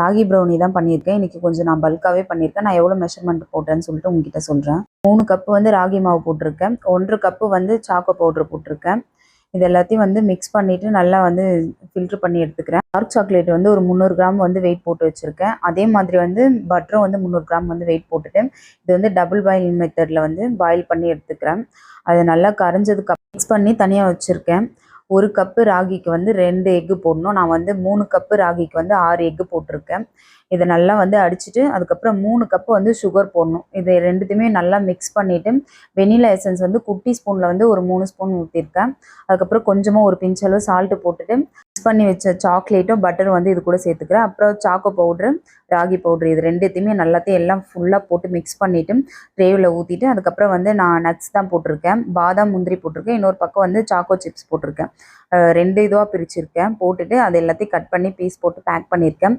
Ragi brownie தான் பண்ணியிருக்கேன். இன்றைக்கி கொஞ்சம் நான் பல்காகவே பண்ணியிருக்கேன். நான் எவ்வளோ மெஷர்மெண்ட் போட்டேன்னு சொல்லிட்டு உங்ககிட்ட சொல்கிறேன் மூணு கப்பு வந்து ராகி மாவு போட்டிருக்கேன். ஒன்றரை கப்பு வந்து சாக்கோ பவுட்ரு போட்டிருக்கேன். இது எல்லாத்தையும் வந்து மிக்ஸ் பண்ணிவிட்டு நல்லா வந்து ஃபில்ட்ரு பண்ணி எடுத்துக்கிறேன். டார்க் சாக்லேட் வந்து ஒரு முந்நூறு கிராம் வந்து வெயிட் போட்டு வச்சுருக்கேன். அதே மாதிரி வந்து பட்டரும் வந்து முந்நூறு கிராம் வந்து வெயிட் போட்டுட்டு இது வந்து டபுள் பாயில் மெத்தடில் வந்து பாயில் பண்ணி எடுத்துக்கிறேன். அது நல்லா கரைஞ்சதுக்கு மிக்ஸ் பண்ணி தனியாக வச்சுருக்கேன். ஒரு கப்பு ராகிக்கு வந்து ரெண்டு எக்கு போடணும். நான் வந்து மூணு கப்பு ராகிக்கு வந்து ஆறு எக்கு போட்டிருக்கேன். இதை நல்லா வந்து அடிச்சுட்டு அதுக்கப்புறம் மூணு கப்பு வந்து சுகர் போடணும். இதை ரெண்டுத்தையுமே நல்லா மிக்ஸ் பண்ணிவிட்டு வெனிலா எசன்ஸ் வந்து குட்டி ஸ்பூனில் வந்து ஒரு மூணு ஸ்பூன் ஊற்றிருக்கேன் அதுக்கப்புறம் கொஞ்சமாக ஒரு பிஞ்சளவு சால்ட்டு போட்டுட்டு பண்ணி வச்ச சாக்லேட்டும் பட்டரும் வந்து இது கூட சேர்த்துக்கிறேன். அப்புறம் சாக்கோ பவுட்ரு ராகி பவுட்ரு இது ரெண்டுத்தையுமே நல்லாத்தையும் எல்லாம் ஃபுல்லாக போட்டு மிக்ஸ் பண்ணிவிட்டு ட்ரேவில் ஊற்றிட்டு அதுக்கப்புறம் வந்து நான் நட்ஸ் தான் போட்டிருக்கேன். பாதாம் முந்திரி போட்டிருக்கேன். இன்னொரு பக்கம் வந்து சாக்கோ சிப்ஸ் போட்டிருக்கேன். ரெண்டு இதுவாக பிரிச்சிருக்கேன். போட்டுட்டு அது எல்லாத்தையும் கட் பண்ணி பீஸ் போட்டு பேக் பண்ணியிருக்கேன்.